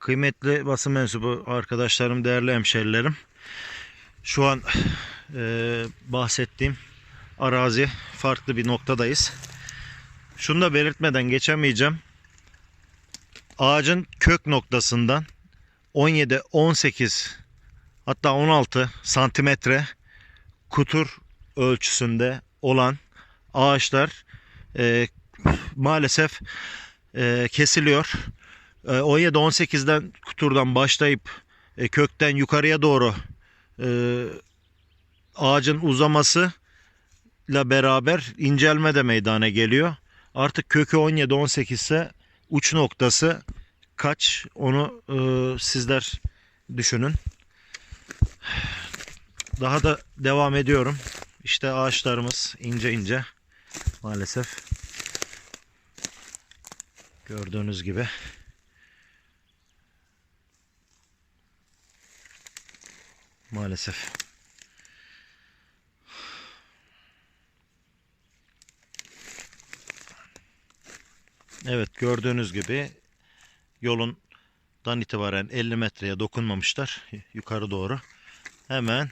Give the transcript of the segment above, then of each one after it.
Kıymetli basın mensubu arkadaşlarım, değerli hemşerilerim. Şu an e, bahsettiğim arazi farklı bir noktadayız. Şunu da belirtmeden geçemeyeceğim. Ağacın kök noktasından 17, 18 hatta 16 santimetre kutur ölçüsünde olan ağaçlar e, maalesef e, kesiliyor. E, 17-18'den kuturdan başlayıp e, kökten yukarıya doğru e, ağacın uzaması ile beraber incelme de meydana geliyor. Artık kökü 17-18 ise uç noktası kaç onu e, sizler düşünün. Daha da devam ediyorum. İşte ağaçlarımız ince ince maalesef gördüğünüz gibi. Maalesef. Evet gördüğünüz gibi yolundan itibaren 50 metreye dokunmamışlar yukarı doğru. Hemen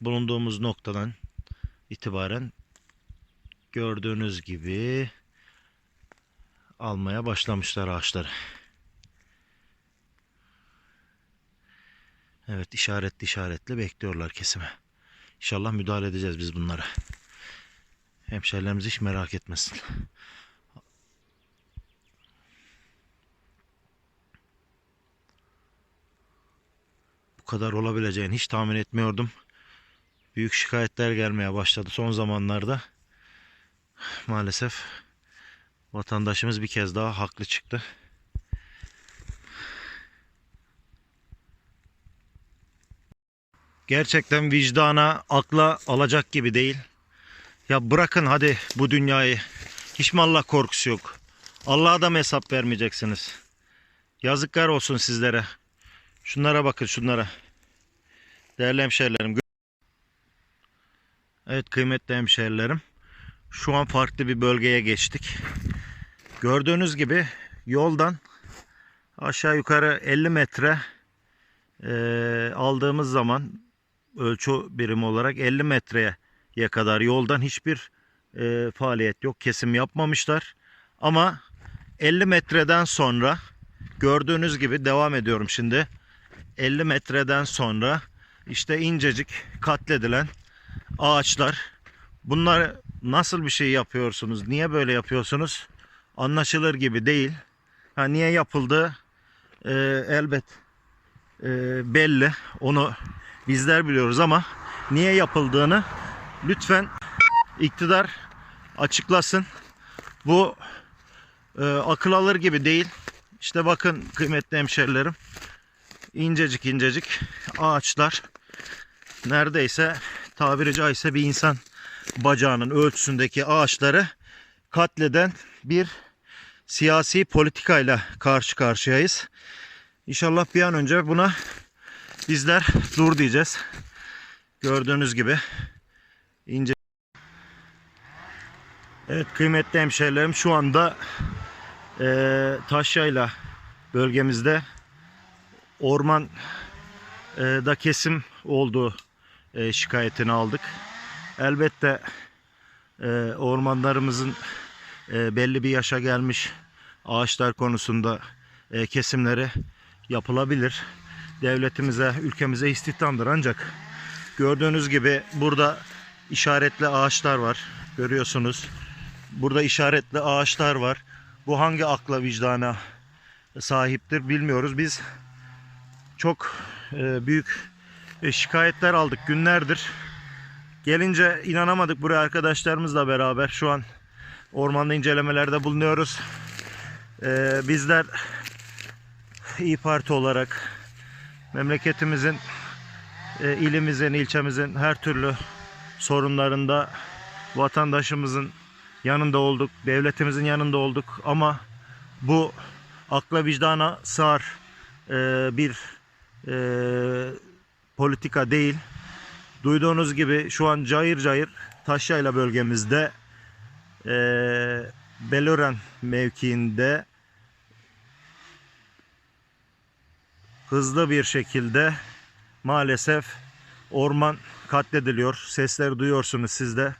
bulunduğumuz noktadan itibaren gördüğünüz gibi almaya başlamışlar ağaçları. Evet işaretli işaretli bekliyorlar kesime. İnşallah müdahale edeceğiz biz bunlara. Hemşerilerimiz hiç merak etmesin. Bu kadar olabileceğini hiç tahmin etmiyordum. Büyük şikayetler gelmeye başladı son zamanlarda. Maalesef vatandaşımız bir kez daha haklı çıktı. Gerçekten vicdana, akla alacak gibi değil. Ya bırakın hadi bu dünyayı. Hiç mi Allah korkusu yok? Allah'a da mı hesap vermeyeceksiniz? Yazıklar olsun sizlere. Şunlara bakın şunlara. Değerli hemşehrilerim. Evet kıymetli hemşehrilerim. Şu an farklı bir bölgeye geçtik. Gördüğünüz gibi yoldan aşağı yukarı 50 metre eee, aldığımız zaman ölçü birimi olarak 50 metreye kadar yoldan hiçbir eee, faaliyet yok. Kesim yapmamışlar. Ama 50 metreden sonra gördüğünüz gibi devam ediyorum şimdi. 50 metreden sonra işte incecik katledilen ağaçlar. Bunlar nasıl bir şey yapıyorsunuz? Niye böyle yapıyorsunuz? Anlaşılır gibi değil. Ha, niye yapıldığı e, elbet e, belli. Onu bizler biliyoruz ama niye yapıldığını lütfen iktidar açıklasın. Bu e, akıl alır gibi değil. İşte bakın kıymetli hemşerilerim. incecik incecik ağaçlar neredeyse tabiri caizse bir insan bacağının ölçüsündeki ağaçları katleden bir siyasi politikayla karşı karşıyayız. İnşallah bir an önce buna bizler dur diyeceğiz. Gördüğünüz gibi ince Evet kıymetli hemşehrilerim şu anda eee Taşyayla bölgemizde orman eee, da kesim olduğu eee, şikayetini aldık. Elbette eee, ormanlarımızın eee, belli bir yaşa gelmiş ağaçlar konusunda eee, kesimleri yapılabilir. Devletimize, ülkemize istihdamdır ancak gördüğünüz gibi burada işaretli ağaçlar var. Görüyorsunuz. Burada işaretli ağaçlar var. Bu hangi akla vicdana sahiptir bilmiyoruz. Biz çok e, büyük e, şikayetler aldık günlerdir. Gelince inanamadık buraya arkadaşlarımızla beraber şu an ormanda incelemelerde bulunuyoruz. E, bizler İyi Parti olarak memleketimizin, e, ilimizin, ilçemizin her türlü sorunlarında vatandaşımızın yanında olduk, devletimizin yanında olduk ama bu akla vicdana sığar e, bir e, politika değil. Duyduğunuz gibi şu an cayır cayır Taşyayla bölgemizde e, Belören mevkiinde hızlı bir şekilde maalesef orman katlediliyor. Sesleri duyuyorsunuz siz de.